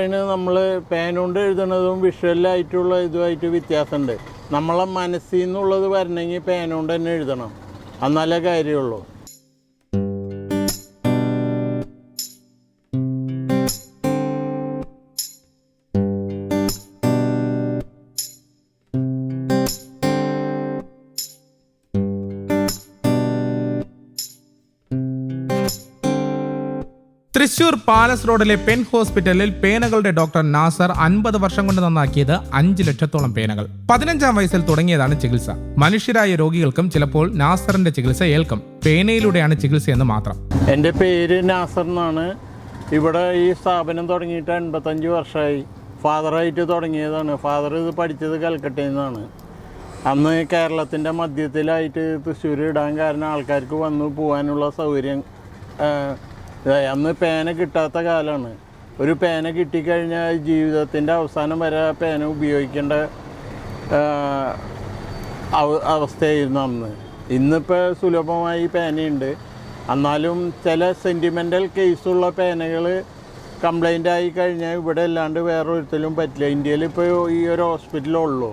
അതിന് നമ്മൾ പേന കൊണ്ട് എഴുതുന്നതും വിഷ്വലായിട്ടുള്ള ഇതുമായിട്ട് വ്യത്യാസമുണ്ട്. നമ്മളെ മനസ്സിൽ നിന്നുള്ളത് വരണമെങ്കിൽ പേന കൊണ്ട് തന്നെ എഴുതണം. എന്നാലേ കാര്യമുള്ളൂ തൃശൂർ പാലസ് റോഡിലെ പെൻ ഹോസ്പിറ്റലിൽ പേനകളുടെ ഡോക്ടർ നാസർ അൻപത് വർഷം കൊണ്ട് നന്നാക്കിയത് അഞ്ച് ലക്ഷത്തോളം പേനകൾ. പതിനഞ്ചാം വയസ്സിൽ തുടങ്ങിയതാണ് ചികിത്സ. മനുഷ്യരായ രോഗികൾക്കും ചിലപ്പോൾ നാസറിന്റെ ചികിത്സ ഏൽക്കും. പേനയിലൂടെയാണ് ചികിത്സയെന്ന് മാത്രം. എന്റെ പേര് നാസർ എന്നാണ്. ഇവിടെ ഈ സ്ഥാപനം തുടങ്ങിയിട്ട് എൺപത്തഞ്ച് വർഷമായി. ഫാദറായിട്ട് തുടങ്ങിയതാണ്. ഫാദർ ഇത് പഠിച്ചത് കൽക്കട്ടയിൽ നിന്നാണ്. അന്ന് കേരളത്തിന്റെ മധ്യത്തിലായിട്ട് തൃശ്ശൂർ ഇടാൻ കാരണം ആൾക്കാർക്ക് വന്നു പോകാനുള്ള സൗകര്യം. അന്ന് പേന കിട്ടാത്ത കാലമാണ് ഒരു പേന കിട്ടിക്കഴിഞ്ഞാൽ ജീവിതത്തിന്റെ അവസാനം വരെ ആ പേന ഉപയോഗിക്കേണ്ട അവസ്ഥയായിരുന്നു അന്ന്. ഇന്നിപ്പോൾ സുലഭമായി പേനയുണ്ട്. എന്നാലും ചില സെന്റിമെന്റൽ കേസുള്ള പേനകൾ കംപ്ലൈന്റ് ആയി കഴിഞ്ഞാൽ ഇവിടെ അല്ലാണ്ട് വേറെ ഒരിക്കലും പറ്റില്ല. ഇന്ത്യയിൽ ഇപ്പോൾ ഈ ഒരു ഹോസ്പിറ്റലുള്ളൂ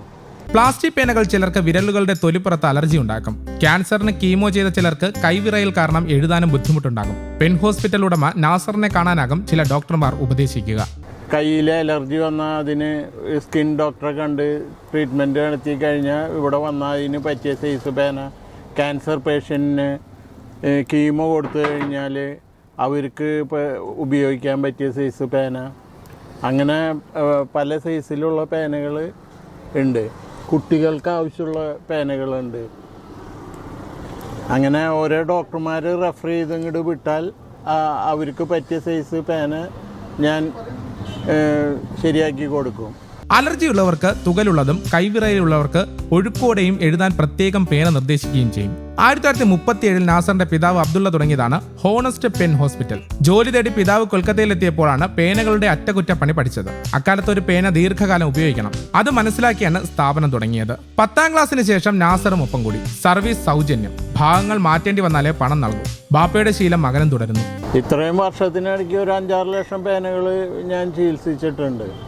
പ്ലാസ്റ്റിക് പേനകൾ ചിലർക്ക് വിരലുകളുടെ തൊലിപ്പുറത്ത് അലർജി ഉണ്ടാക്കും. ക്യാൻസറിന് കീമോ ചെയ്ത ചിലർക്ക് കൈവിറയൽ കാരണം എഴുതാനും ബുദ്ധിമുട്ടുണ്ടാകും. പെൺ ഹോസ്പിറ്റൽ ഉടമ നാസറിനെ കാണാനാകും ചില ഡോക്ടർമാർ ഉപദേശിക്കുക. കയ്യിലെ അലർജി വന്നാൽ അതിന് സ്കിൻ ഡോക്ടറെ കണ്ട് ട്രീറ്റ്മെന്റ് നടത്തി കഴിഞ്ഞാൽ ഇവിടെ വന്നാൽ അതിന് പറ്റിയ സൈസ് പേന ക്യാൻസർ പേഷ്യന്റിന് കീമോ കൊടുത്തു കഴിഞ്ഞാൽ അവർക്ക് ഉപയോഗിക്കാൻ പറ്റിയ സൈസ് പേന. അങ്ങനെ പല സൈസിലുള്ള പേനകൾ ഉണ്ട്. കുട്ടികൾക്ക് ആവശ്യമുള്ള പേനകളുണ്ട്. അങ്ങനെ ഓരോ ഡോക്ടർമാർ റെഫർ ചെയ്ത് ഇങ്ങോട്ട് വിട്ടാൽ അവർക്ക് പറ്റിയ സൈസ് പേന ഞാൻ ശരിയാക്കി കൊടുക്കും. അലർജി ഉള്ളവർക്ക് തുകലുള്ളതും കൈവിറയിലുള്ളവർക്ക് ഒഴുക്കോടെയും എഴുതാൻ പ്രത്യേകം പേന നിർദ്ദേശിക്കുകയും ചെയ്യും. ആയിരത്തി തൊള്ളായിരത്തി മുപ്പത്തി ഏഴിൽ നാസറിന്റെ പിതാവ് അബ്ദുള്ള തുടങ്ങിയതാണ് ഹോണസ്റ്റ് പെൻ ഹോസ്പിറ്റൽ. ജോലി തേടി പിതാവ് കൊൽക്കത്തയിലെത്തിയപ്പോഴാണ് പേനകളുടെ അറ്റകുറ്റപ്പണി പഠിച്ചത്. അക്കാലത്ത് ഒരു പേന ദീർഘകാലം ഉപയോഗിക്കണം. അത് മനസ്സിലാക്കിയാണ് സ്ഥാപനം തുടങ്ങിയത്. പത്താം ക്ലാസ്സിന് ശേഷം നാസറും ഒപ്പം കൂടി. സർവീസ് സൗജന്യം. ഭാഗങ്ങൾ മാറ്റേണ്ടി വന്നാലേ പണം നൽകൂ. ബാപ്പയുടെ ശീലം മകനും തുടരുന്നു. ഇത്രയും വർഷത്തിനിടയ്ക്ക് ഒരു അഞ്ചാറ് ലക്ഷം പേനകൾ ഞാൻ ചികിത്സിച്ചിട്ടുണ്ട്.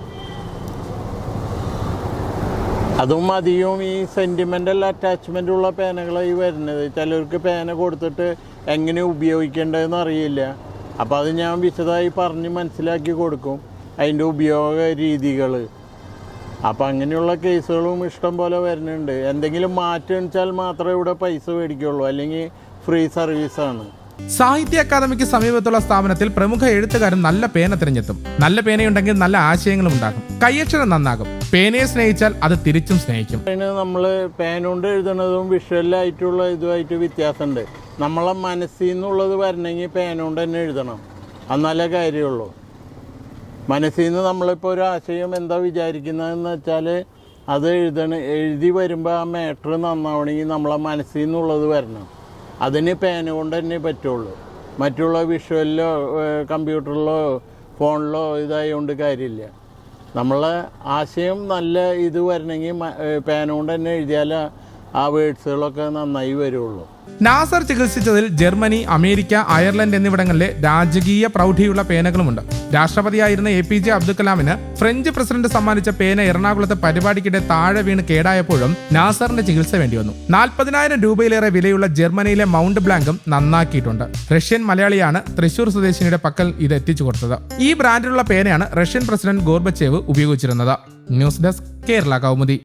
അതും അധികവും ഈ സെന്റിമെന്റൽ അറ്റാച്ച്മെന്റ് ഉള്ള പേനകളായി വരുന്നത്. ചിലർക്ക് പേന കൊടുത്തിട്ട് എങ്ങനെ ഉപയോഗിക്കേണ്ടതെന്ന് അറിയില്ല. അപ്പോൾ അത് ഞാൻ വിശദമായി പറഞ്ഞ് മനസ്സിലാക്കി കൊടുക്കും അതിന്റെ ഉപയോഗ രീതികൾ അപ്പം അങ്ങനെയുള്ള കേസുകളും ഇഷ്ടം പോലെ വരുന്നുണ്ട്. എന്തെങ്കിലും മാറ്റം വെച്ചാൽ മാത്രമേ ഇവിടെ പൈസ മേടിക്കുള്ളൂ. അല്ലെങ്കിൽ ഫ്രീ സർവീസാണ് സാഹിത്യ അക്കാദമിക്ക് സമീപത്തുള്ള സ്ഥാപനത്തിൽ പ്രമുഖ എഴുത്തുകാരൻ നല്ല പേന തിരഞ്ഞെത്തും. നല്ല പേനയുണ്ടെങ്കിൽ നല്ല ആശയങ്ങളും ഉണ്ടാകും. കയ്യക്ഷരം നന്നാകും. പേനയെ സ്നേഹിച്ചാൽ അത് തിരിച്ചും സ്നേഹിക്കും. നമ്മൾ പേന കൊണ്ട് എഴുതുന്നതും വിഷ്വലായിട്ടുള്ള ഇതുമായിട്ട് വ്യത്യാസമുണ്ട്. നമ്മളെ മനസ്സിൽ നിന്നുള്ളത് വരണമെങ്കിൽ പേന കൊണ്ട് തന്നെ എഴുതണം. എന്നാലേ കാര്യമുള്ളൂ. മനസ്സിൽ നിന്ന് നമ്മളിപ്പോൾ ഒരു ആശയം എന്താ വിചാരിക്കുന്നതെന്ന് വെച്ചാൽ അത് എഴുതണ എഴുതി വരുമ്പോൾ ആ മാറ്റർ നന്നാവണമെങ്കിൽ നമ്മളെ മനസ്സിൽ നിന്നുള്ളത് വരണം. അതിന് പേന കൊണ്ട് തന്നെ പറ്റുള്ളൂ. മറ്റുള്ള വിഷ്വലിലോ കമ്പ്യൂട്ടറിലോ ഫോണിലോ ഇതായതുകൊണ്ട് കാര്യമില്ല നമ്മളെ ആശയം നല്ല ഇത് വരണമെങ്കിൽ പേന കൊണ്ട് തന്നെ എഴുതിയാൽ ആ വേഡ്സുകളൊക്കെ നന്നായി വരുള്ളൂ. നാസർ ചികിത്സിച്ചതിൽ ജർമ്മനി അമേരിക്ക അയർലൻഡ് എന്നിവിടങ്ങളിലെ രാജകീയ പ്രൗഢിയുള്ള പേനകളുമുണ്ട്. രാഷ്ട്രപതിയായിരുന്ന എ പി ജെ അബ്ദുൽ കലാമിന് ഫ്രഞ്ച് പ്രസിഡന്റ് സമ്മാനിച്ച പേന എറണാകുളത്തെ പരിപാടിക്കിടെ താഴെ വീണ് കേടായപ്പോഴും നാസറിന്റെ ചികിത്സ വേണ്ടി വന്നു നാൽപ്പതിനായിരം രൂപയിലേറെ വിലയുള്ള ജർമ്മനിയിലെ മൗണ്ട് ബ്ലാങ്കും നന്നാക്കിയിട്ടുണ്ട്. റഷ്യൻ മലയാളിയാണ് തൃശൂർ സ്വദേശിനിയുടെ പക്കൽ ഇത് എത്തിച്ചു കൊടുത്തത്. ഈ ബ്രാൻഡിലുള്ള പേനയാണ് റഷ്യൻ പ്രസിഡന്റ് ഗോർബച്ചേവ് ഉപയോഗിച്ചിരുന്നത്. News desk Kerala Kaumudi.